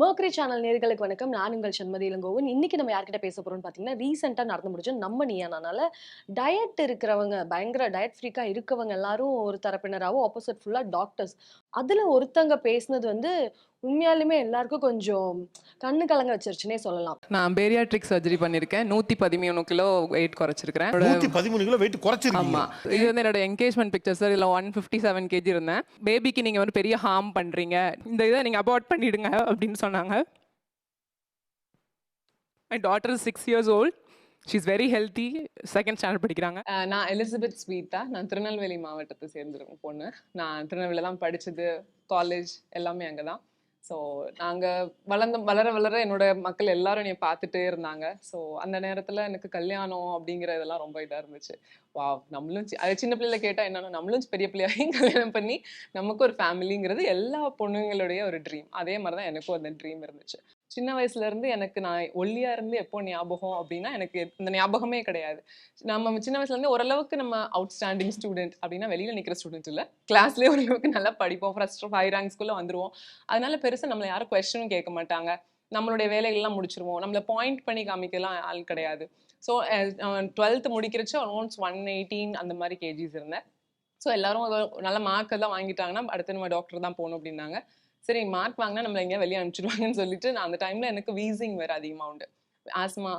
Mercury channel நேர்களுக்கு வணக்கம். நான் உங்கள் சண்மதி இளங்கோவன். இன்னைக்கு நம்ம யார்கிட்ட பேச போறோம்னு பார்த்தீங்கன்னா ரீசெண்டாக நடந்து முடிஞ்ச நம்ம நீயானால டயட் இருக்கிறவங்க பயங்கர டயட் ஃப்ரீக்கா இருக்கவங்க எல்லாரும் ஒரு தரப்பினராகவும் ஆப்போசிட் ஃபுல்லாக டாக்டர்ஸ் அதில் ஒருத்தங்க பேசுனது வந்து உண்மையாலுமே எல்லாருக்கும் கொஞ்சம் கண்ணு கலங்க வச்சிருச்சுனே சொல்லலாம். நான் பேரியாட்ரிக் சர்ஜரி பண்ணியிருக்கேன் நூற்றி பதிமூணு கிலோ வெயிட் குறைச்சிருக்கிறேன். நூத்தி பதிமூணு கிலோ வெயிட் குறைச்சிருக்கீங்க. ஆமா. இது வந்து என்னோட என்கேஜ்மெண்ட் பிக்சர்ஸ் இதில் ஒன் ஃபிஃப்டி செவன் கேஜி இருந்தேன். பேபிக்கு நீங்கள் வந்து பெரிய ஹார்ம் பண்ணுறீங்க இந்த இதை நீங்கள் அபார்ட் பண்ணிடுங்க அப்படின்னு சொன்னாங்க. My daughter six years old she is very healthy second standard படிக்கிறாங்க. நான் எலிசபெத் ஸ்வீட்டா நான் திருநெல்வேலி மாவட்டத்தை சேர்ந்திருக்கேன் பொண்ணு. நான் திருநெல்வேலியில் தான் படித்தது காலேஜ் எல்லாமே அங்கே தான் ஸோ நாங்கள் வளர்ந்த வளர வளர என்னோட மக்கள் எல்லாரும் என்னை பார்த்துட்டே இருந்தாங்க. ஸோ அந்த நேரத்தில் எனக்கு கல்யாணம் அப்படிங்கிற இதெல்லாம் ரொம்ப இதாக இருந்துச்சு. வா நம்மளும் அது சின்ன பிள்ளைல கேட்டால் என்னன்னா நம்மளும் பெரிய பிள்ளையாகையும் கல்யாணம் பண்ணி நமக்கு ஒரு ஃபேமிலிங்கிறது எல்லா பொண்ணுங்களுடைய ஒரு ட்ரீம் அதே மாதிரி தான் எனக்கும் அந்த ட்ரீம் இருந்துச்சு. சின்ன வயசுல இருந்து எனக்கு நான் ஒல்லியா இருந்து எப்போ ஞாபகம் அப்படின்னா எனக்கு இந்த ஞாபகமே கிடையாது. நம்ம சின்ன வயசுல இருந்து ஓரளவுக்கு நம்ம அவுட் ஸ்டாண்டிங் ஸ்டூடெண்ட் அப்படின்னா வெளியில நிக்கிற ஸ்டூடெண்ட் இல்ல. கிளாஸ்லயே ஓரளவுக்கு நல்லா படிப்போம். ஃபர்ஸ்ட் ஃபைவ் ரேங்க்ஸ்குள்ள வந்துருவோம். அதனால பெருசா நம்மள யாரும் கொஸ்டினும் கேட்க மாட்டாங்க. நம்மளுடைய வேலைகள்லாம் முடிச்சிருவோம். நம்மள பாயிண்ட் பண்ணி காமிக்கலாம் ஆள் கிடையாது. ஸோ டுவெல்த் முடிக்கிறச்சு அலோன்ஸ் ஒன் எயிட்டீன் அந்த மாதிரி கேஜிஸ் இருந்தேன். ஸோ எல்லாரும் நல்ல மார்க் எல்லாம் வாங்கிட்டாங்கன்னா அடுத்து நம்ம டாக்டர் தான் போகணும் அப்படின்னாங்க. சரி மார்க் வாங்கினா நம்மளை எங்கேயா வெளியே அனுப்பிச்சிடுவாங்கன்னு சொல்லிட்டு நான் அந்த டைம்ல எனக்கு வீசிங் வேற அதிகமாக உண்டு ஆஸ்மா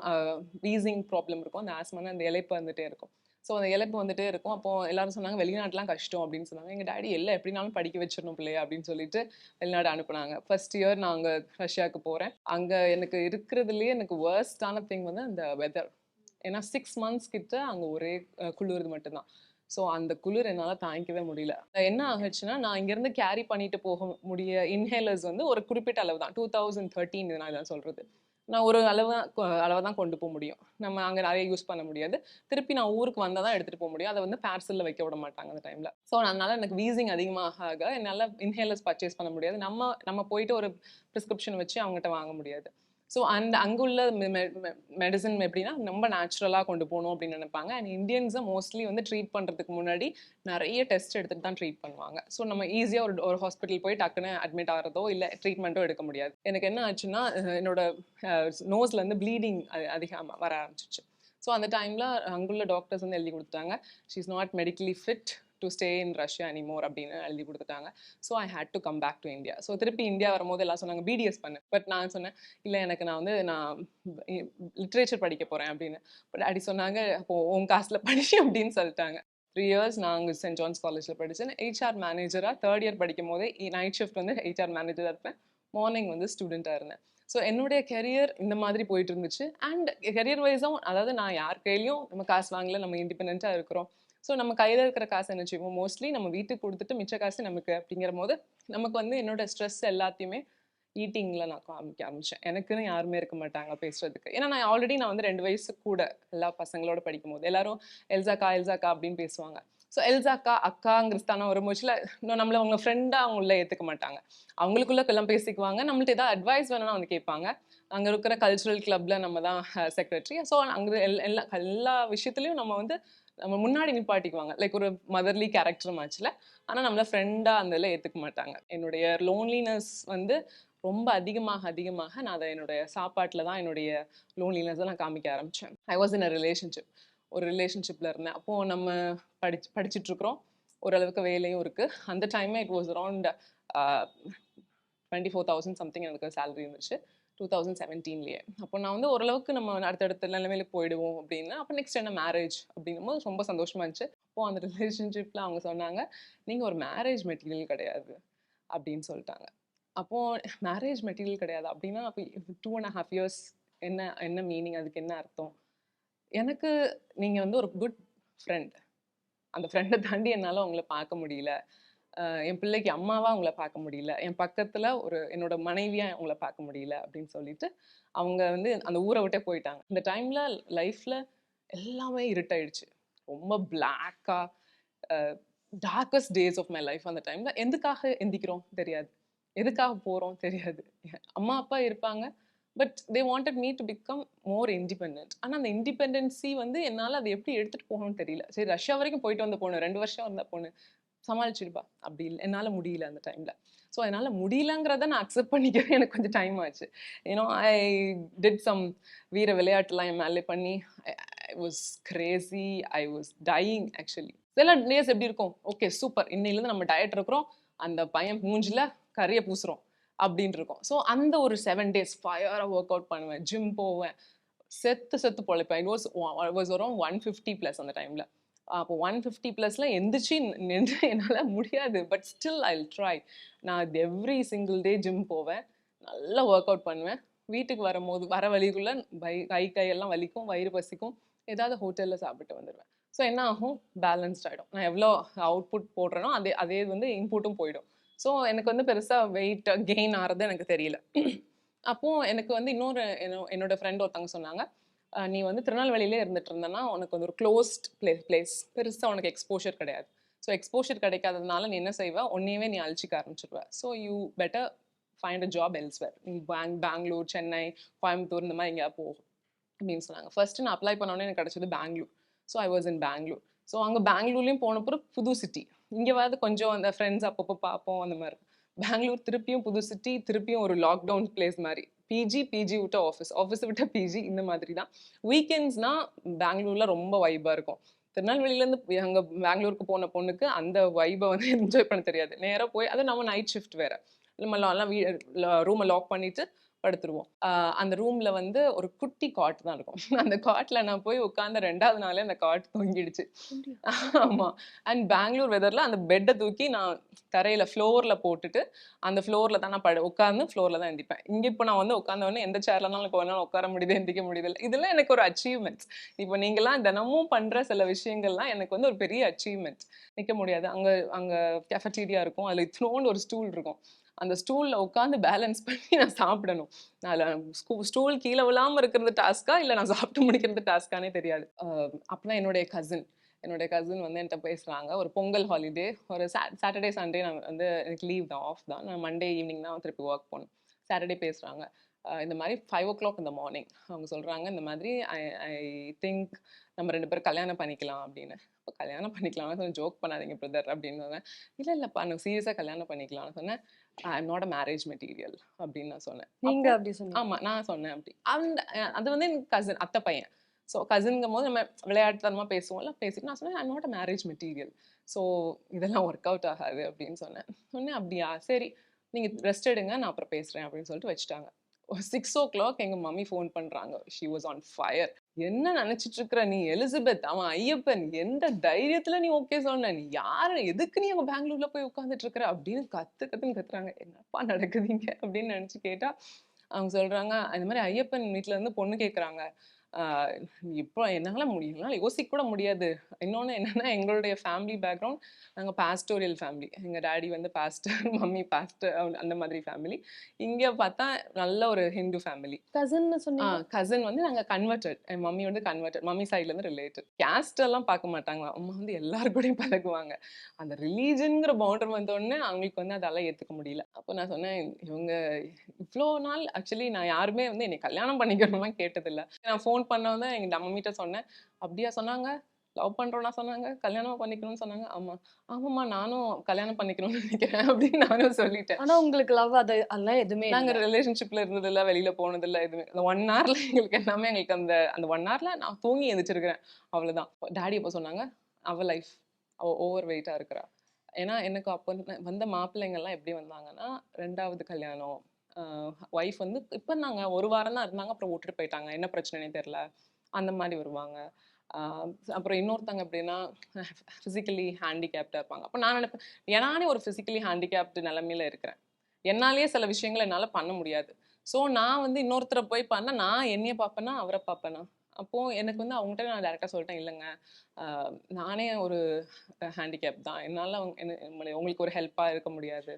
வீசிங் ப்ராப்ளம் இருக்கும். அந்த ஆஸ்மானா அந்த இழைப்பு வந்துட்டே இருக்கும். ஸோ அந்த இழப்பு வந்துட்டே இருக்கும். அப்போ எல்லாரும் சொன்னாங்க வெளிநாட்டுலாம் கஷ்டம் அப்படின்னு சொன்னாங்க. எங்கள் டாடி எல்லாம் எப்படினாலும் படிக்க வச்சிடணும் பிள்ளைய அப்படின்னு சொல்லிட்டு வெளிநாடு அனுப்புனாங்க. ஃபர்ஸ்ட் இயர் நான் அங்கே ரஷ்யாவுக்கு போகிறேன் அங்கே எனக்கு இருக்கிறதுலேயே எனக்கு வேர்ஸ்டான திங் வந்து அந்த வெதர் ஏன்னா சிக்ஸ் மந்த்ஸ் கிட்ட அங்கே ஒரே அஹ், மட்டும்தான். ஸோ அந்த குளிர் என்னால் தாங்கிக்கவே முடியல. என்ன ஆகுச்சுன்னா நான் இங்கேருந்து கேரி பண்ணிட்டு போக முடிய இன்ஹேலர்ஸ் வந்து ஒரு குறிப்பிட்ட அளவு தான் டூ தௌசண்ட் தேர்ட்டின் நான் இதான் சொல்கிறது நான் ஒரு அளவு தான் அளவை தான் கொண்டு போக முடியும். நம்ம அங்கே நிறைய யூஸ் பண்ண முடியாது. திருப்பி நான் ஊருக்கு வந்தால் தான் எடுத்துகிட்டு போக முடியும். அதை வந்து பார்சலில் வைக்க விட மாட்டாங்க அந்த டைமில் ஸோ அதனால் எனக்கு வீசிங் அதிகமாக ஆக என்னால் இன்ஹேலர்ஸ் பர்ச்சேஸ் பண்ண முடியாது. நம்ம நம்ம போயிட்டு ஒரு ப்ரிஸ்கிரிப்ஷன் வச்சு அவங்ககிட்ட வாங்க முடியாது. ஸோ அந்த அங்குள்ள மெடிசன் எப்படின்னா ரொம்ப நேச்சுரலாக கொண்டு போகணும் அப்படின்னு நினைப்பாங்க. அண்ட் இந்தியன்ஸை மோஸ்ட்லி வந்து ட்ரீட் பண்ணுறதுக்கு முன்னாடி நிறைய டெஸ்ட் எடுத்துகிட்டு தான் ட்ரீட் பண்ணுவாங்க. ஸோ நம்ம ஈஸியாக ஒரு ஒரு ஹாஸ்பிட்டல் போய் டக்குன்னு அட்மிட் ஆகிறதோ இல்லை ட்ரீட்மெண்ட்டோ எடுக்க முடியாது. எனக்கு என்ன ஆச்சுன்னா என்னோட நோஸ்லேருந்து ப்ளீடிங் அதிகமாக வர ஆரம்பிச்சிச்சு ஸோ அந்த டைமில் அங்குள்ள டாக்டர்ஸ் வந்து எழுதி கொடுத்தாங்க she is not medically fit to stay in Russia anymore அப்படின்னு எழுதி கொடுத்துட்டாங்க. So I had to come back to India so திருப்பி இந்தியா வரும்போது எல்லாம் சொன்னாங்க பிடிஎஸ் பண்ணு. பட் நான் சொன்னேன் இல்லை எனக்கு நான் வந்து நான் லிட்ரேச்சர் படிக்க போகிறேன் அப்படின்னு. பட் அப்படி சொன்னாங்க அப்போ உன் காசில் படி அப்படின்னு சொல்லிட்டாங்க. த்ரீ இயர்ஸ் நான் அங்கே சென்ட் ஜான்ஸ் காலேஜில் படித்தேன் ஹெச்ஆர் மேனேஜராக தேர்ட் இயர் படிக்கும் போதே நைட் ஷிஃப்ட் வந்து ஹெச்ஆர் மேனேஜராக இருப்பேன். மார்னிங் வந்து ஸ்டூடெண்ட்டாக இருந்தேன். ஸோ என்னுடைய கெரியர் இந்த மாதிரி போயிட்டு இருந்துச்சு. அண்ட் கெரியர் வைஸும் அதாவது நான் யார் கையிலையும் நம்ம காசு வாங்கல நம்ம இண்டிபெண்ட்டாக இருக்கிறோம். ஸோ நம்ம கையில் இருக்கிற காசு என்ன செய்வோம் மோஸ்ட்லி நம்ம வீட்டுக்கு கொடுத்துட்டு மிச்ச காசு நமக்கு அப்படிங்கிற போது நமக்கு வந்து என்னோட ஸ்ட்ரெஸ் எல்லாத்தையுமே ஈட்டிங்கில் நான் காமிக்க ஆரம்பித்தேன் எனக்குன்னு யாருமே இருக்க மாட்டாங்க பேசுறதுக்கு. ஏன்னா நான் ஆல்ரெடி நான் வந்து ரெண்டு வயசு கூட எல்லா பசங்களோட படிக்கும் போது எல்லாரும் எல்சாக்கா எல்சாக்கா அப்படின்னு பேசுவாங்க. ஸோ எல்சாக்கா அக்காங்கிறதான ஒரு முச்சில் இன்னும் நம்மளை அவங்க ஃப்ரெண்டாக அவங்கள ஏற்றுக்க மாட்டாங்க. அவங்களுக்குள்ளக்கெல்லாம் பேசிக்குவாங்க. நம்மள்ட்ட ஏதாவது அட்வைஸ் வேணும்னா வந்து கேட்பாங்க. அங்கே இருக்கிற கல்ச்சுரல் கிளப்பில் நம்ம தான் செக்ரட்டரி ஸோ அங்கே எல்லா எல்லா விஷயத்துலையும் நம்ம வந்து நம்ம முன்னாடி நிப்பாட்டிக்குவாங்க. லைக் ஒரு மதர்லி கேரக்டர் மேட்ச்சில் ஆனால் நம்மளை ஃப்ரெண்டாக அந்த இதில் ஏற்றுக்க மாட்டாங்க. என்னுடைய லோன்லினஸ் வந்து ரொம்ப அதிகமாக அதிகமாக நான் அதை என்னுடைய சாப்பாட்டில் தான் என்னுடைய லோன்லினஸை நான் காமிக்க ஆரம்பித்தேன் ஐ வாஸ் இன் அ ரிலேஷன்ஷிப் ஒரு ரிலேஷன்ஷிப்பில் இருந்தேன். அப்போது நம்ம படிச்சு படிச்சுட்ருக்குறோம். ஓரளவுக்கு வேலையும் இருக்குது அந்த டைமே it was around twenty four thousand something எனக்கு சேலரி இருந்துச்சு. டூ தௌசண்ட் செவன்டீன்லேயே அப்போ நான் வந்து ஓரளவுக்கு நம்ம அடுத்தடுத்த நிலைமையில போயிடுவோம் அப்படின்னா. அப்போ நெக்ஸ்ட் என்ன மேரேஜ் அப்படின்னும் போது ரொம்ப சந்தோஷமா இருந்துச்சு. அப்போ அந்த ரிலேஷன்ஷிப்பில் அவங்க சொன்னாங்க நீங்கள் ஒரு மேரேஜ் மெட்டீரியல் கிடையாது அப்படின்னு சொல்லிட்டாங்க. அப்போ மேரேஜ் மெட்டீரியல் கிடையாது அப்படின்னா அப்போ டூ அண்ட் ஹாஃப் இயர்ஸ் என்ன என்ன மீனிங் அதுக்கு என்ன அர்த்தம்? எனக்கு நீங்கள் வந்து ஒரு குட் ஃப்ரெண்ட் அந்த ஃப்ரெண்டை தாண்டி என்னால் உங்களை பார்க்க முடியல. என் பிள்ளைக்கு அம்மாவா அவங்கள பார்க்க முடியல. என் பக்கத்தில் ஒரு என்னோட மனைவியா அவங்கள பார்க்க முடியல அப்படின்னு சொல்லிட்டு அவங்க வந்து அந்த ஊரை விட்டே போயிட்டாங்க. இந்த டைம்ல லைஃப்ல எல்லாமே இருட்டாயிடுச்சு. ரொம்ப பிளாக்கா darkest days of my life அந்த டைமில் எதுக்காக எந்திக்கிறோம்? தெரியாது. எதுக்காக போகிறோம் தெரியாது. அம்மா அப்பா இருப்பாங்க but they wanted me to become more independent ஆனால் அந்த இண்டிபெண்டன்சி வந்து என்னால் அதை எப்படி எடுத்துகிட்டு போகணும்னு தெரியல. சரி ரஷ்யா வரைக்கும் போயிட்டு வந்த பொண்ணு ரெண்டு வருஷம் வந்த பொண்ணு சமாளிச்சிருப்பா அப்படி இல்லை என்னால் முடியல அந்த டைமில் ஸோ என்னால் முடியலங்கிறத நான் அக்செப்ட் பண்ணிக்கவே எனக்கு கொஞ்சம் டைம் ஆச்சு. ஏன்னோ ஐ டிட் சம் வீர விளையாட்டுலாம் என் மேலே பண்ணி I was crazy I was dying actually சில டேஸ் எப்படி இருக்கும்? ஓகே சூப்பர் இன்னையிலேருந்து நம்ம டயட் இருக்கிறோம் அந்த பையன் மூஞ்சில் கறியை பூசுகிறோம் அப்படின்னு இருக்கும். ஸோ அந்த ஒரு செவன் டேஸ் ஃபயராக ஒர்க் அவுட் பண்ணுவேன் ஜிம் போவேன். செத்து செத்து பொழைப்பேன். இட் வாஸ் வாஸ் வரும் ஒன் ஃபிஃப்டி ப்ளஸ் அந்த டைமில் அப்போ ஒன் ஃபிஃப்டி ப்ளஸில் எந்திரிச்சு நின்று என்னால் முடியாது. பட் ஸ்டில் ஐ ட்ரை நான் எவ்ரி சிங்கிள் டே ஜிம் போவேன். நல்லா ஒர்க் அவுட் பண்ணுவேன். வீட்டுக்கு வரும்போது வர வழிக்குள்ளே பை கை கையெல்லாம் வலிக்கும் வயிறு பசிக்கும். ஏதாவது ஹோட்டலில் சாப்பிட்டு வந்துடுவேன் ஸோ என்ன ஆகும்? பேலன்ஸ்ட் ஆகிடும் நான் எவ்வளோ அவுட்புட் போடுறேனோ அதே அதே வந்து இன்புட்டும் போயிடும். ஸோ எனக்கு வந்து பெருசாக வெயிட் கெயின் ஆகிறது எனக்கு தெரியல. அப்போது எனக்கு வந்து இன்னொரு என்னோட ஃப்ரெண்ட் ஒருத்தவங்க சொன்னாங்க நீ வந்து திருநெல்வேலியிலே இருந்துட்டு இருந்தேன்னா உனக்கு வந்து ஒரு க்ளோஸ்ட் பிளே பிளேஸ் பெருசாக உனக்கு எக்ஸ்போஷர் கிடையாது. ஸோ எக்ஸ்போஷர் கிடைக்காததுனால நீ என்ன செய்வ? உன்னையவே நீ அழிச்சிக்க ஆரம்பிச்சிருவ. So you better find a job elsewhere நீ பேங் பெங்களூர் சென்னை கோயம்புத்தூர் இந்த மாதிரி எங்கேயாவது போ அப்படின்னு சொன்னாங்க. ஃபர்ஸ்ட் நான் அப்ளை பண்ணோன்னே எனக்கு கிடச்சது Bangalore so I was in Bangalore so அங்கே பெங்களூர்லேயும் போனப்போ புது சிட்டி இங்கே வந்து கொஞ்சம் அந்த ஃப்ரெண்ட்ஸ் அப்பப்போ பார்ப்போம் அந்த மாதிரி. பெங்களூர் திருப்பியும் புது சிட்டி திருப்பியும் ஒரு லாக்டவுன் பிளேஸ் மாதிரி. பிஜி பிஜி விட்ட ஆஃபீஸ் ஆஃபீஸ் விட்ட பிஜி இந்த மாதிரி தான் வீக்கெண்ட்ஸ்னா பெங்களூரில் ரொம்ப வைபாக இருக்கும். திருநெல்வேலியிலேருந்து அங்கே பெங்களூருக்கு போன பொண்ணுக்கு அந்த வைபை வந்து என்ஜாய் பண்ண தெரியாது. நேராக போய் அது நம்ம நைட் ஷிஃப்ட் வேறு. நம்ம எல்லாம் வீ ரூமை லாக் பண்ணிட்டு படுத்துருவோம். அந்த ரூம்ல வந்து ஒரு குட்டி காட் தான் இருக்கும். அந்த காட்ல நான் போய் உட்கார்ந்த ரெண்டாவது நாளே அந்த காட் தொங்கிடுச்சு. ஆமா. அண்ட் பெங்களூர் வெதர்ல அந்த பெட்டை தூக்கி நான் தரையில ஃப்ளோர்ல போட்டுட்டு அந்த ஃப்ளோர்ல தான் நான் படு உட்காந்து ஃப்ளோர்ல தான் எந்திப்பேன். இங்க இப்போ நான் வந்து உட்காந்த உடனே எந்த சேர்லனாலும் வேணாலும் உட்கார முடியுது எந்திக்க முடியுது இதெல்லாம் எனக்கு ஒரு அச்சீவ்மெண்ட்ஸ் இப்போ நீங்களாம் தினமும் பண்ற சில விஷயங்கள்லாம் எனக்கு வந்து ஒரு பெரிய அச்சீவ்மெண்ட் நிக்க முடியாது. அங்க அங்க கெஃபட்டீரியா இருக்கும். அதுல இத்தனோண்டு ஒரு ஸ்டூல் இருக்கும். அந்த ஸ்டூலில் உட்காந்து பேலன்ஸ் பண்ணி நான் சாப்பிடணும். நான் ஸ்டூல் கீழே விழாமல் இருக்கிறது டாஸ்க்கா இல்லை நான் சாப்பிட்டு முடிக்கிறது டாஸ்க்கானே தெரியாது. அஹ் என்னுடைய கசின் என்னுடைய கசின் வந்து என்கிட்ட பேசுகிறாங்க ஒரு பொங்கல் ஹாலிடே ஒரு சாட்டர்டே சண்டே நான் வந்து எனக்கு லீவ் தான் ஆஃப் தான். நான் மண்டே ஈவினிங் தான் திருப்பி ஒர்க் போகணும். சாட்டர்டே பேசுகிறாங்க இந்த மாதிரி ஃபைவ் ஓ கிளாக் இந்த மார்னிங் அவங்க சொல்கிறாங்க இந்த மாதிரி ஐ ஐ திங்க் நம்ம ரெண்டு பேரும் கல்யாணம் பண்ணிக்கலாம் அப்படின்னு. இப்போ கல்யாணம் பண்ணிக்கலாம்னு சொன்னேன். ஜோக் பண்ணாதீங்க பிரதர் அப்படின்னு சொன்னேன். இல்லை இல்லைப்பா நான் சீரியஸாக கல்யாணம் பண்ணிக்கலாம்னு சொன்னேன். I am not a marriage material அப்படின்னு நான் சொன்னேன். நீங்க அப்படி சொன்னீங்க. ஆமா நான் சொன்னேன் அப்படி. அந்த அது வந்து எனக்கு கசின் அத்தை பையன். ஸோ கசின்ங்கும் போது நம்ம விளையாட்டுத்தனமா பேசுவோம்ல பேசிட்டு நான் சொன்னேன் I not a marriage material so இதெல்லாம் ஒர்க் அவுட் ஆகாது அப்படின்னு சொன்னேன். சொன்னேன் அப்படியா? சரி நீங்க ரெஸ்ட் எடுங்க நான் அப்புறம் பேசுறேன் அப்படின்னு சொல்லிட்டு வச்சுட்டாங்க. சிக்ஸ் ஓ கிளாக் எங்க மம்மி ஃபோன் பண்றாங்க. ஷி வாஸ் ஆன் ஃபயர் என்ன நினைச்சிட்டு இருக்கிற நீ எலிசபெத்? அவன் ஐயப்பன். எந்த தைரியத்துல நீ ஓகே சொன்ன? நீ யார்? எதுக்கு நீ அவங்க பெங்களூர்ல போய் உட்காந்துட்டு இருக்கிற அப்படின்னு கற்று கத்துன்னு கத்துறாங்க. என்னப்பா நடக்குதுங்க அப்படின்னு நினைச்சு கேட்டா அவங்க சொல்றாங்க அந்த மாதிரி ஐயப்பன் வீட்ல இருந்து பொண்ணு கேட்குறாங்க இப்போ என்னால முடியும் என்னால யோசிக்க கூட முடியாது. இன்னொன்னு என்னன்னா எங்களுடைய ஃபேமிலி பேக்ரவுண்ட் நாங்க பாஸ்டோரியல் ஃபேமிலி எங்க டாடி வந்து பாஸ்டர் மம்மி பாஸ்டர் அந்த மாதிரி ஃபேமிலி இங்க பார்த்தா நல்ல ஒரு ஹிந்து ஃபேமிலி கசின் சொன்னீங்க? கசின் வந்து நாங்க கன்வெர்டட் என் மம்மி வந்து கன்வெர்டட் மம்மி சைட்ல இருந்து ரிலேட்டட் கேஸ்ட் எல்லாம் பார்க்க மாட்டாங்க. அம்மா வந்து எல்லாரு கூடயும் பழகுவாங்க. அந்த ரிலீஜன்ங்கிற பவுண்டர் வந்த உடனே அவங்களுக்கு வந்து அதெல்லாம் ஏத்துக்க முடியல. அப்போ நான் சொன்னேன் இவங்க இவ்வளோ நாள் ஆக்சுவலி நான் யாருமே வந்து என்னை கல்யாணம் பண்ணிக்கணும்லாம் கேட்டதில்ல. நான் ஃபோன் பண்ண எங்க மம்மிட்ட சொன்னேன். அப்படியா? சொன்னாங்க. லவ் பண்றோம்னா? சொன்னாங்க. கல்யாணம் பண்ணிக்கணும்னு சொன்னாங்க. ஆமா. ஆமாம்மா நானும் கல்யாணம் பண்ணிக்கணும்னு நினைக்கிறேன். அப்படின்னு நானும் சொல்லிட்டேன். ஆனா உங்களுக்கு லவ் அது அதெல்லாம் எதுவுமே நாங்க இல்ல. ரிலேஷன்ஷிப்ல இருந்ததில்ல வெளியில போனதில்ல எதுவுமே. அந்த ஒன் ஹவர்ல எங்களுக்கு எல்லாமே எங்களுக்கு அந்த அந்த ஒன் ஹவர்ல நான் தூங்கி எந்திரிச்சிருக்கிறேன். அவ்வளவுதான். டாடி அப்போ சொன்னாங்க? அவ லைஃப் அவ ஓவர் வெயிட்டா இருக்கிறா. ஏன்னா எனக்கு அப்போ வந்த மாப்பிள்ளைங்கள்லாம் எப்படி வந்தாங்கன்னா ரெண்டாவது கல்யாணம் ஒய்ஃப் வந்து இப்போ நாங்கள் ஒரு வாரம் தான் இருந்தாங்க அப்புறம் விட்டுட்டு போயிட்டாங்க. என்ன பிரச்சனைனே தெரில அந்த மாதிரி வருவாங்க. அப்புறம் இன்னொருத்தங்க எப்படின்னா ஃபிசிக்கலி ஹேண்டிகேப்டாக இருப்பாங்க. அப்போ நான் நினைப்பேன் நானே ஒரு ஃபிசிக்கலி ஹேண்டிகேப்டு நிலமையில இருக்கிறேன். என்னாலேயே சில விஷயங்களை என்னால் பண்ண முடியாது. ஸோ நான் வந்து இன்னொருத்தரை போய் பண்ண நான் என்னைய பார்ப்பேனா அவரை பார்ப்பேனா? அப்போ எனக்கு வந்து அவங்ககிட்ட நான் டேரெக்டாக சொல்லிட்டேன் இல்லைங்க. நானே ஒரு ஹேண்டிகேப் தான். என்னால் அவங்க என்ன- உங்களுக்கு ஒரு ஹெல்ப்பாக இருக்க முடியாது.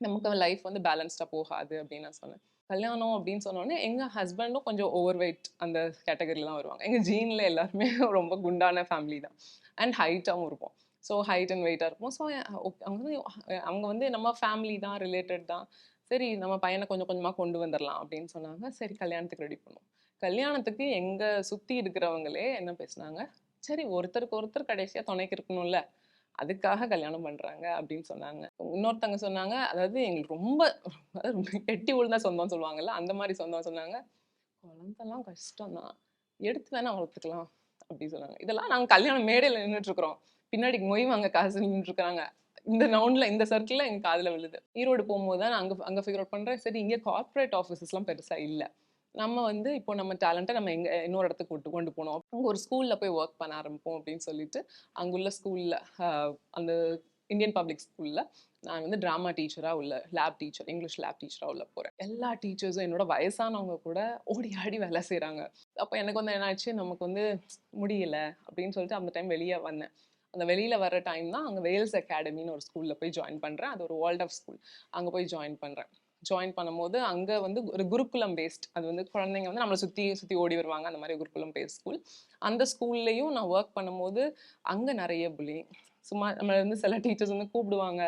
நமக்கு லைஃப் வந்து பேலன்ஸ்டாக போகாது அப்படின்னு நான் சொன்னேன். கல்யாணம் அப்படின்னு சொன்னோடனே எங்கள் ஹஸ்பண்டும் கொஞ்சம் ஓவர் வெயிட் அந்த கேட்டகரியில் தான் வருவாங்க. எங்கள் ஜீனில் எல்லாருமே ரொம்ப குண்டான ஃபேமிலி தான். அண்ட் ஹைட்டாகவும் இருப்போம் ஸோ ஹைட் அண்ட் வெயிட்டாக இருப்போம் ஸோ அவங்க வந்து அவங்க வந்து நம்ம ஃபேமிலி தான் ரிலேட்டட் தான். சரி நம்ம பையனை கொஞ்சம் கொஞ்சமாக கொண்டு வந்துடலாம் அப்படின்னு சொன்னாங்க. சரி கல்யாணத்துக்கு ரெடி பண்ணுவோம். கல்யாணத்துக்கு எங்கள் சுற்றி இருக்கிறவங்களே என்ன பேசுனாங்க? சரி ஒருத்தருக்கு ஒருத்தர் கடைசியாக துணைக்கு இருக்கணும்ல. அதுக்காக கல்யாணம் பண்ணுறாங்க அப்படின்னு சொன்னாங்க. இன்னொருத்தவங்க சொன்னாங்க அதாவது எங்களுக்கு ரொம்ப அதாவது எட்டி உழுந்தா சொந்தம் சொல்லுவாங்கல்ல அந்த மாதிரி சொந்தம் சொன்னாங்க. குழந்தெல்லாம் கஷ்டம் தான் எடுத்து வேணா வளர்த்துக்கலாம் அப்படின்னு சொன்னாங்க. இதெல்லாம் நாங்கள் கல்யாணம் மேடையில் நின்றுட்டுருக்குறோம் பின்னாடி மொய் வாங்க காசு நின்றுட்டுருக்குறாங்க இந்த நவுன்ல இந்த சர்க்கிளில் எங்கள் காதில் விழுது. ஈரோடு போகும்போது தான் நான் அங்கே அங்கே ஃபிகர் அவுட் பண்ணுறேன் சரி இங்கே கார்ப்பரேட் ஆஃபீஸஸ்லாம் பெருசாக இல்லை. நம்ம வந்து இப்போ நம்ம டேலண்ட்டை நம்ம எங்கே இன்னொரு இடத்துக்கு கொண்டு கொண்டு போனோம். அங்கே ஒரு ஸ்கூலில் போய் ஒர்க் பண்ண ஆரம்பிப்போம் அப்படின்னு சொல்லிட்டு அங்குள்ள ஸ்கூலில் அந்த இந்தியன் பப்ளிக் ஸ்கூலில் நான் வந்து ட்ராமா டீச்சராக உள்ள லேப் டீச்சர் இங்கிலீஷ் லேப் டீச்சராக உள்ள போகிறேன் எல்லா டீச்சர்ஸும் என்னோட வயசானவங்க கூட ஓடி ஆடி வேலை செய்கிறாங்க அப்போ எனக்கு வந்து என்னாச்சு நமக்கு வந்து முடியல அப்படின்னு சொல்லிட்டு அந்த டைம் வெளியே வந்தேன். அந்த வெளியில் வர டைம் தான் அங்கே வேல்ஸ் அகாடமின்னு ஒரு ஸ்கூலில் போய் ஜாயின் பண்ணுறேன் அது ஒரு வேர்ல்ட் ஆஃப் ஸ்கூல் அங்கே போய் ஜாயின் பண்ணுறேன் ஜாயின் பண்ணும்போது அங்கே வந்து ஒரு குருகுலம் பேஸ்ட் அது வந்து குழந்தைங்க வந்து நம்மளை சுற்றி சுற்றி ஓடி வருவாங்க அந்த மாதிரி குருகுலம் பேஸ்ட் ஸ்கூல் அந்த ஸ்கூல்லையும் நான் ஒர்க் பண்ணும்போது அங்கே நிறைய புலி சும்மா நம்மளை வந்து சில டீச்சர்ஸ் வந்து கூப்பிடுவாங்க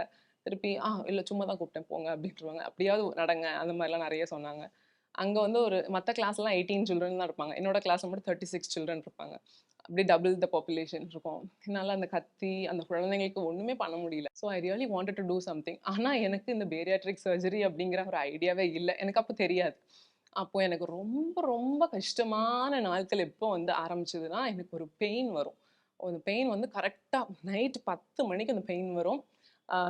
திருப்பி ஆ இல்லை சும்மா தான் கூப்பிட்டேன் போங்க அப்படின்ட்டுருவாங்க. அப்படியாவது நடங்க அந்த மாதிரிலாம் நிறைய சொன்னாங்க. அங்கே வந்து ஒரு மற்ற கிளாஸ்லாம் எயிட்டீன் சில்ட்ரன் தான் இருப்பாங்க. என்னோட கிளாஸ் மட்டும் தேர்ட்டி சிக்ஸ் சில்ட்ரன் இருப்பாங்க. அப்படியே டபுள் த பாப்புலேஷன் இருக்கும். என்னால் அந்த கத்தி அந்த குழந்தைங்களுக்கு ஒன்றுமே பண்ண முடியல. So I really wanted to do something ஆனால் எனக்கு இந்த பேரியாட்ரிக் சர்ஜரி அப்படிங்கிற ஒரு ஐடியாவே இல்லை. எனக்கு அப்போ தெரியாது. அப்போது எனக்கு ரொம்ப ரொம்ப கஷ்டமான நாட்கள் எப்போ வந்து ஆரம்பிச்சதுன்னா எனக்கு ஒரு பெயின் வரும். அந்த பெயின் வந்து கரெக்டாக நைட் பத்து மணிக்கு அந்த பெயின் வரும்.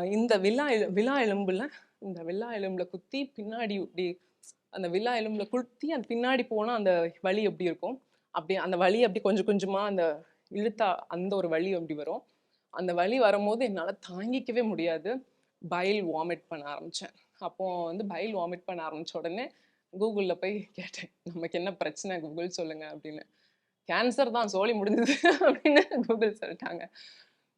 இந்த விழா எலு- விழா எலும்பில் இந்த விழா எலும்பில் குத்தி பின்னாடி இப்படி அந்த விழா எலும்பில் குத்தி அந்த பின்னாடி போனால் அந்த வலி எப்படி இருக்கும்? அப்படி அந்த வலி அப்படி கொஞ்சம் கொஞ்சமாக அந்த இழுத்தா அந்த ஒரு வலி அப்படி வரும். அந்த வலி வரும்போது என்னால் தாங்கிக்கவே முடியாது. பைல் வாமிட் பண்ண ஆரம்பித்தேன் அப்போது வந்து பைல் வாமிட் பண்ண ஆரம்பித்த உடனே கூகுளில் போய் கேட்டேன். நமக்கு என்ன பிரச்சனை? கூகுள் சொல்லுங்கள் அப்படின்னு. கேன்சர் தான் சோலி முடிஞ்சது அப்படின்னு கூகுள் சொல்லிட்டாங்க.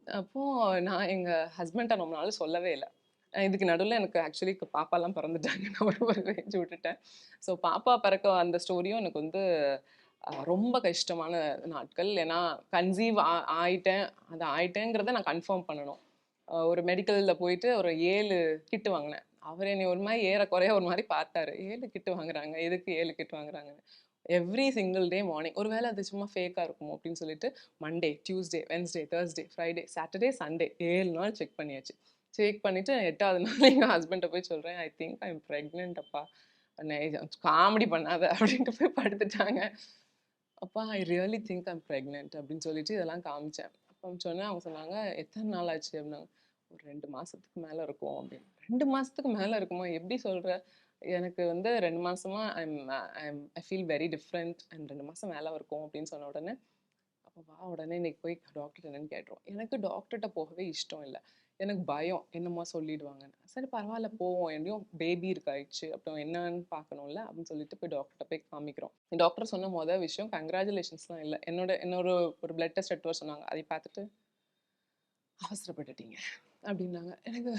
அப்போது நான் எங்கள் ஹஸ்பண்ட்டை ரொம்ப நாள் சொல்லவே இல்லை. இதுக்கு நடுவில் எனக்கு ஆக்சுவலி பாப்பாலாம் பிறந்துட்டாங்க. நான் ஒரு ஒரு ரேஞ்சு விட்டுட்டேன். ஸோ பாப்பா பிறக்க அந்த ஸ்டோரியும் எனக்கு வந்து ரொம்ப கஷ்டமான நாட்கள். ஏன்னா கன்சீவ் ஆயிட்டேன். அது ஆயிட்டேங்கிறத நான் கன்ஃபார்ம் பண்ணணும். ஒரு மெடிக்கலில் போயிட்டு ஒரு ஏழு கிட்டு வாங்கினேன். அவர் என்னை ஒரு மாதிரி ஏறக்குறைய ஒரு மாதிரி பார்த்தாரு. ஏழு கிட்டு வாங்குறாங்க. எதுக்கு ஏழு கிட்டு வாங்குறாங்கன்னு. எவ்ரி சிங்கிள் டே மார்னிங் ஒரு வேளை அது சும்மா ஃபேக்காக இருக்குமோ அப்படின்னு சொல்லிட்டு Monday Tuesday Wednesday Thursday Friday Saturday Sunday ஏழு நாள் செக் பண்ணியாச்சு. செக் பண்ணிவிட்டு எட்டாவது நாள் எங்கள் ஹஸ்பண்ட்டை போய் சொல்கிறேன் I think I am pregnant அப்பா காமெடி பண்ணாத. அப்படின்ட்டு போய் படுத்துட்டாங்க. அப்பா I really think I'm pregnant அப்படின்னு சொல்லிட்டு இதெல்லாம் காமிச்சேன். அப்போ சொன்னேன் அவங்க சொன்னாங்க எத்தனை நாள் ஆச்சு? அப்படின்னாங்க. ஒரு ரெண்டு மாதத்துக்கு மேலே இருக்கும் அப்படின்னு. ரெண்டு மாதத்துக்கு மேலே இருக்குமா? எப்படி சொல்கிற எனக்கு வந்து ரெண்டு மாதமாக I'm I'm I feel very different and ரெண்டு மாதம் மேலே இருக்கும் அப்படின்னு சொன்ன உடனே அப்போ வா உடனே இன்னைக்கு போய் டாக்டர் என்னன்னு கேட்டுரும் எனக்கு டாக்டர்கிட்ட போகவே இஷ்டம் இல்லை. எனக்கு பயம். என்னமோ சொல்லிடுவாங்கன்னு சரி பரவாயில்ல போவோம். எப்படியும் பேபி இருக்காயிடுச்சு. அப்புறம் என்னன்னு பார்க்கணும்ல? அப்படின்னு சொல்லிட்டு போய் டாக்டர்கிட்ட போய் காமிக்கிறோம். டாக்டர் சொன்ன மொதல் விஷயம் கங்க்ராச்சுலேஷன்ஸ்லாம் இல்லை. என்னோட என்னோட ஒரு பிளட் டெஸ்ட் எடுத்து சொன்னாங்க. அதை பார்த்துட்டு அவசரப்பட்டுட்டீங்க. அப்படின்னாங்க. எனக்கு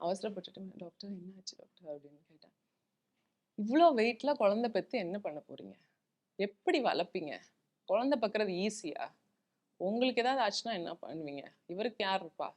அவசரப்பட்டுட்டேன் டாக்டர் என்னாச்சு டாக்டர் அப்படின்னு கேட்டேன். இவ்வளோ வெயிட்ல குழந்தை பெற்று என்ன பண்ண போறீங்க? எப்படி வளர்ப்பீங்க? குழந்தை பக்கிறது ஈஸியா உங்களுக்கு ஏதாவது ஆச்சுன்னா என்ன பண்ணுவீங்க? இவருக்கு யார் இருப்பா?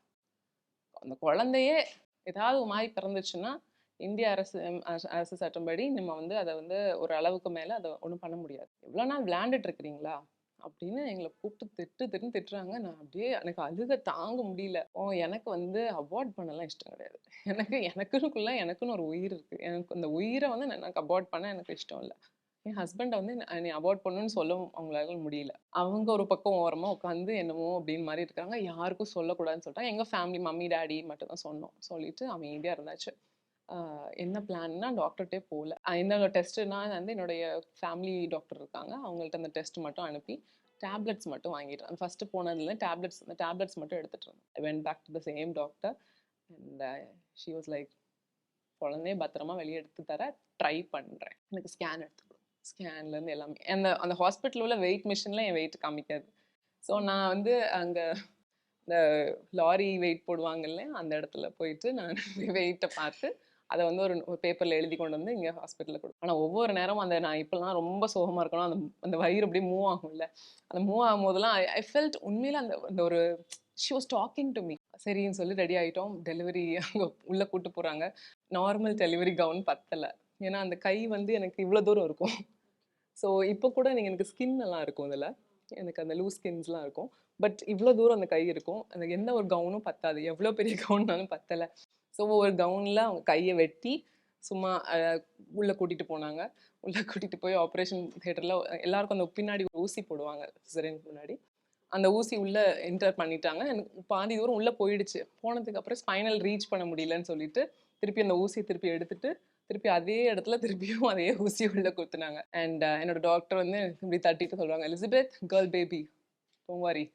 அந்த குழந்தையே ஏதாவது ஒரு மாதிரி பிறந்துச்சுன்னா இந்திய அரசு அரசு- சட்டம்படி சட்டப்படி நம்ம வந்து அதை வந்து ஒரு அளவுக்கு மேலே அதை ஒன்றும் பண்ண முடியாது. எவ்வளோ நாள் விளையாண்டுட்டு இருக்கிறீங்களா? அப்படின்னு எங்களை கூப்பிட்டு திட்டு திட்டுன்னு திட்டுறாங்க. நான் அப்படியே எனக்கு அழுக தாங்க முடியல. ஓ எனக்கு வந்து அவாய்ட் பண்ணலாம் இஷ்டம் கிடையாது. எனக்கு எனக்குன்னுக்குள்ள எனக்குன்னு ஒரு உயிர் இருக்கு. எனக்கு அந்த உயிரை வந்து நான் எனக்கு அவாய்ட் பண்ண எனக்கு இஷ்டம் இல்லை. என் ஹஸ்பண்டை வந்து நீ அவாய்ட் பண்ணணும்னு சொல்லவும் அவங்களால முடியல. அவங்க ஒரு பக்கம் ஓரமாக உட்காந்து என்னமோ அப்படின்னு மாதிரி இருக்காங்க. யாருக்கும் சொல்லக்கூடாதுன்னு சொல்லிட்டாங்க. எங்கள் ஃபேமிலி மம்மி டேடி மட்டும் தான் சொன்னோம். சொல்லிட்டு அமைதியாக இருந்தாச்சு. என்ன பிளான்னா டாக்டர்கிட்டே போகல என்னோட டெஸ்ட்டுனா வந்து என்னுடைய ஃபேமிலி டாக்டர் இருக்காங்க. அவங்கள்ட்ட அந்த டெஸ்ட் மட்டும் அனுப்பி டேப்லெட்ஸ் மட்டும் வாங்கிட்டு அந்த ஃபர்ஸ்ட் போனதுல டேப்லெட்ஸ் அந்த டேப்லெட்ஸ் மட்டும் எடுத்துகிட்டு இருந்தேன். I went back to the same doctor and she was like குழந்தைய பத்திரமா வெளியே எடுத்து தர ட்ரை பண்ணுறேன் எனக்கு ஸ்கேன் எடுத்து ஸ்கேன்லேருந்து எல்லாமே. அந்த அந்த ஹாஸ்பிட்டலில் உள்ள வெயிட் மிஷினில் என் வெயிட் காமிக்காது. ஸோ நான் வந்து அங்கே இந்த லாரி வெயிட் போடுவாங்கல்ல அந்த இடத்துல போயிட்டு நான் வெயிட்டை பார்த்து அதை வந்து ஒரு ஒரு பேப்பரில் எழுதி கொண்டு வந்து இங்கே ஹாஸ்பிட்டலில் கொடுப்பேன் ஆனால் ஒவ்வொரு நேரமும் அந்த நான் இப்போலாம் ரொம்ப சோகமாக இருக்கணும் அந்த அந்த வயிறு அப்படியே மூவ் ஆகும்ல. அந்த மூவ் ஆகும் போதெல்லாம் ஐ ஃபெல்ட் உண்மையில் அந்த அந்த ஒரு she was talking to me சரின்னு சொல்லி ரெடி ஆகிட்டோம் டெலிவரி அங்கே உள்ளே கூப்பிட்டு போகிறாங்க நார்மல் டெலிவரி கவுன் பத்தலை. ஏன்னா அந்த கை வந்து எனக்கு இவ்வளோ தூரம் இருக்கும். ஸோ இப்போ கூட நீங்கள் எனக்கு ஸ்கின் எல்லாம் இருக்கும் இதில். எனக்கு அந்த லூஸ் ஸ்கின்ஸ்லாம் இருக்கும். பட் இவ்வளோ தூரம் அந்த கை இருக்கும். அந்த எந்த ஒரு கவுனும் பத்தாது. எவ்வளோ பெரிய கவுன்னாலும் பத்தலை. ஸோ ஒரு கவுனில் அவங்க கையை வெட்டி சும்மா உள்ளே கூட்டிகிட்டு போனாங்க. உள்ளே கூட்டிகிட்டு போய் ஆப்ரேஷன் தேட்டரில் எல்லாருக்கும் அந்த பின்னாடி ஒரு ஊசி போடுவாங்க. சிசரினுக்கு முன்னாடி. அந்த ஊசி உள்ளே என்டர் பண்ணிட்டாங்க. எனக்கு பாதி தூரம் உள்ளே போயிடுச்சு. போனதுக்கப்புறம் ஸ்பைனல் ரீச் பண்ண முடியலன்னு சொல்லிட்டு திருப்பி அந்த ஊசியை திருப்பி எடுத்துட்டு திருப்பி அதே இடத்துல திருப்பியும் அதே ஊசி உள்ள கொடுத்துனாங்க அண்ட் uh, என்னோட டாக்டர் வந்து இப்படி தட்டிட்டு சொல்றாங்க Elizabeth girl baby don't worry.